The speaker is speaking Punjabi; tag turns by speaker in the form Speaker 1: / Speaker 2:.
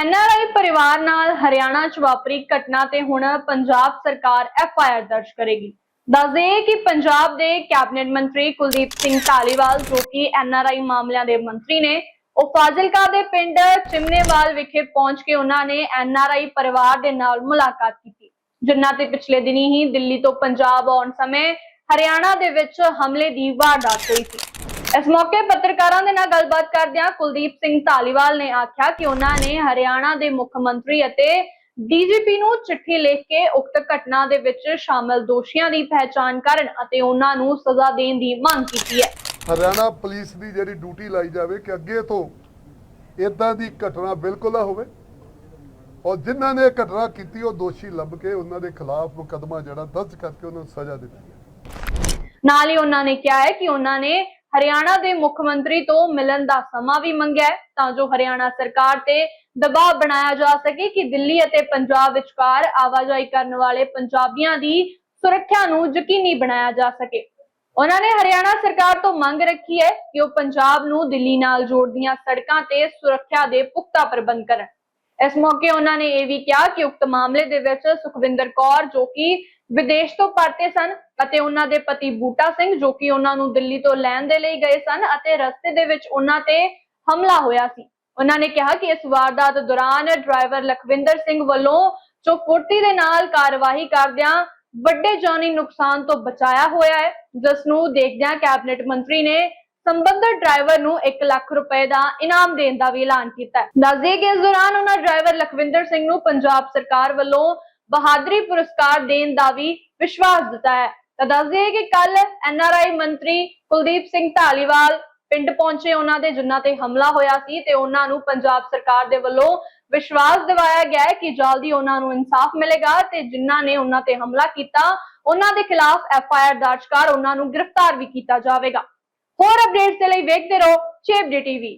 Speaker 1: ਐਨਆਰਆਈ ਪਰਿਵਾਰ ਨਾਲ ਹਰਿਆਣਾ 'ਚ ਵਾਪਰੀ ਘਟਨਾ ਤੇ ਹੁਣ ਪੰਜਾਬ ਸਰਕਾਰ ਐਫਆਈਆਰ ਦਰਜ ਕਰੇਗੀ। ਦੱਸਦੇ ਕਿ ਪੰਜਾਬ ਦੇ ਕੈਬਨਿਟ ਮੰਤਰੀ ਕੁਲਦੀਪ ਸਿੰਘ ਧਾਲੀਵਾਲ ਜੋ ਕਿ ਐਨਆਰਆਈ ਮਾਮਲਿਆਂ ਦੇ ਮੰਤਰੀ ਨੇ, ਉਹ ਫਾਜ਼ਿਲਕਾ ਦੇ ਪਿੰਡ ਚਿਮਨੇਵਾਲ ਵਿਖੇ ਪਹੁੰਚ ਕੇ ਉਹਨਾਂ ਨੇ ਐਨਆਰਆਈ ਪਰਿਵਾਰ ਦੇ ਨਾਲ ਮੁਲਾਕਾਤ ਕੀਤੀ। ਜਿਨ੍ਹਾਂ ਤੇ ਪਿਛਲੇ ਦਿਨੀ ਹੀ ਦਿੱਲੀ ਤੋਂ ਪੰਜਾਬ ਆਉਣ ਸਮੇਂ ਹਰਿਆਣਾ ਦੇ ਵਿੱਚ ਹਮਲੇ ਦੀ ਵਾਰਦਾਤ ਹੋਈ ਸੀ। ਇਸ ਮੌਕੇ ਪੱਤਰਕਾਰਾਂ ਦੇ ਨਾਲ ਗੱਲਬਾਤ ਕਰਦਿਆਂ ਕੁਲਦੀਪ ਸਿੰਘ ਧਾਲੀਵਾਲ ਨੇ ਆਖਿਆ ਕਿ ਉਹਨਾਂ ਨੇ ਹਰਿਆਣਾ ਦੇ ਮੁੱਖ ਮੰਤਰੀ ਅਤੇ ਡੀਜੀਪੀ ਨੂੰ ਚਿੱਠੀ ਲਿਖ ਕੇ ਉਕਤ ਘਟਨਾ ਦੇ ਵਿੱਚ ਸ਼ਾਮਲ ਦੋਸ਼ੀਆਂ ਦੀ ਪਹਿਚਾਣ ਕਰਨ ਅਤੇ ਉਹਨਾਂ ਨੂੰ ਸਜ਼ਾ ਦੇਣ ਦੀ ਮੰਗ ਕੀਤੀ ਹੈ।
Speaker 2: ਹਰਿਆਣਾ ਪੁਲਿਸ ਦੀ ਜਿਹੜੀ ਡਿਊਟੀ ਲਾਈ ਜਾਵੇ ਕਿ ਅੱਗੇ ਤੋਂ ਇਦਾਂ ਦੀ ਘਟਨਾ ਬਿਲਕੁਲ ਨਾ ਹੋਵੇ ਔਰ ਜਿਨ੍ਹਾਂ ਨੇ ਘਟਨਾ ਕੀਤੀ ਉਹ ਦੋਸ਼ੀ ਲੱਭ ਕੇ ਉਹਨਾਂ ਦੇ ਖਿਲਾਫ ਮੁਕੱਦਮਾ ਜਿਹੜਾ ਦਰਜ ਕਰਕੇ ਉਹਨਾਂ ਨੂੰ ਸਜ਼ਾ ਦਿੱਤੀ
Speaker 1: ਨਾਲ ਹੀ ਉਹਨਾਂ ਨੇ ਕਿਹਾ ਹੈ ਕਿ ਉਹਨਾਂ ਨੇ ਹਰਿਆਣਾ ਦੇ ਮੁੱਖ ਮੰਤਰੀ ਤੋਂ ਮਿਲਣ ਦਾ ਸਮਾਂ ਵੀ ਮੰਗਿਆ ਤਾਂ ਜੋ ਹਰਿਆਣਾ ਸਰਕਾਰ ਤੇ ਦਬਾਅ ਬਣਾਇਆ ਜਾ ਸਕੇ ਕਿ ਦਿੱਲੀ ਅਤੇ ਪੰਜਾਬ ਵਿਚਕਾਰ ਆਵਾਜਾਈ ਕਰਨ ਵਾਲੇ ਪੰਜਾਬੀਆਂ ਦੀ ਸੁਰੱਖਿਆ ਨੂੰ ਯਕੀਨੀ ਬਣਾਇਆ ਜਾ ਸਕੇ। ਉਹਨਾਂ ਨੇ ਹਰਿਆਣਾ ਸਰਕਾਰ ਤੋਂ ਮੰਗ ਰੱਖੀ ਹੈ ਕਿ ਉਹ ਪੰਜਾਬ ਨੂੰ ਦਿੱਲੀ ਨਾਲ ਜੋੜਦੀਆਂ ਸੜਕਾਂ ਤੇ ਸੁਰੱਖਿਆ ਦੇ ਪੁਖਤਾ ਪ੍ਰਬੰਧ ਕਰਨ। ਇਸ ਮੌਕੇ ਉਹਨਾਂ ਨੇ ਇਹ ਵੀ ਕਿਹਾ ਕਿ ਉਕਤ ਮਾਮਲੇ ਦੇ ਵਿੱਚ ਸੁਖਵਿੰਦਰ ਕੌਰ, ਜੋ ਕਿ ਵਿਦੇਸ਼ ਤੋਂ ਪਰਤੇ ਸਨ ਅਤੇ ਉਹਨਾਂ ਦੇ ਪਤੀ ਬੂਟਾ ਸਿੰਘ ਜੋ ਕਿ ਉਹਨਾਂ ਨੂੰ ਦਿੱਲੀ ਤੋਂ ਲੈਣ ਦੇ ਲਈ ਗਏ ਸਨ ਅਤੇ ਰਸਤੇ ਦੇ ਵਿੱਚ ਉਹਨਾਂ ਤੇ ਹਮਲਾ ਹੋਇਆ ਸੀ। ਉਹਨਾਂ ਨੇ ਕਿਹਾ ਕਿ ਇਸ ਵਾਰਦਾਤ ਦੌਰਾਨ ਡਰਾਈਵਰ ਲਖਵਿੰਦਰ ਸਿੰਘ ਵੱਲੋਂ ਜੋ ਫੁਰਤੀ ਦੇ ਨਾਲ ਕਾਰਵਾਈ ਕਰਦਿਆਂ ਵੱਡੇ ਜਾਨੀ ਨੁਕਸਾਨ ਤੋਂ ਬਚਾਇਆ ਹੋਇਆ ਹੈ। ਜਿਸ ਨੂੰ ਦੇਖਦਿਆਂ ਕੈਬਨਿਟ ਮੰਤਰੀ ਨੇ ਸੰਬੰਧਤ ਡਰਾਈਵਰ ਨੂੰ 1 ਲੱਖ ਰੁਪਏ ਦਾ ਇਨਾਮ ਦੇਣ ਦਾ ਵੀ ਐਲਾਨ ਕੀਤਾ ਹੈ। ਦੱਸਦੇ ਕਿ ਇਸ ਦੌਰਾਨ ਉਹਨਾਂ ਡਰਾਈਵਰ ਲਖਵਿੰਦਰ ਸਿੰਘ ਨੂੰ ਪੰਜਾਬ ਸਰਕਾਰ ਵੱਲੋਂ ਬਹਾਦਰੀ ਪੁਰਸਕਾਰ ਦੇਣ ਦਾ ਵੀ ਵਿਸ਼ਵਾਸ ਦਿੱਤਾ ਹੈ। ਤਾਂ ਦੱਸਦੇ ਕਿ ਕੱਲ ਐਨਆਰਆਈ ਮੰਤਰੀ ਕੁਲਦੀਪ ਸਿੰਘ ਢਾਲੀਵਾਲ ਪਿੰਡ ਪਹੁੰਚੇ। ਉਹਨਾਂ ਦੇ ਜਿਨ੍ਹਾਂ ਤੇ ਹਮਲਾ ਹੋਇਆ ਸੀ ਤੇ ਉਹਨਾਂ ਨੂੰ ਪੰਜਾਬ ਸਰਕਾਰ ਦੇ ਵੱਲੋਂ ਵਿਸ਼ਵਾਸ ਦਿਵਾਇਆ ਗਿਆ ਹੈ ਕਿ ਜਲਦੀ ਉਹਨਾਂ ਨੂੰ ਇਨਸਾਫ ਮਿਲੇਗਾ ਤੇ ਜਿਨ੍ਹਾਂ ਨੇ ਉਹਨਾਂ ਤੇ ਹਮਲਾ ਕੀਤਾ, ਉਹਨਾਂ ਦੇ ਖਿਲਾਫ ਐਫ ਆਈ ਆਰ ਦਰਜ ਕਰ ਉਹਨਾਂ ਨੂੰ ਗ੍ਰਿਫਤਾਰ ਵੀ ਕੀਤਾ ਜਾਵੇਗਾ। ਹੋਰ ਅਪਡੇਟਸ ਦੇ ਲਈ ਵੇਖਦੇ ਰਹੋ ਚੇਪ ਡੀ ਟੀਵੀ।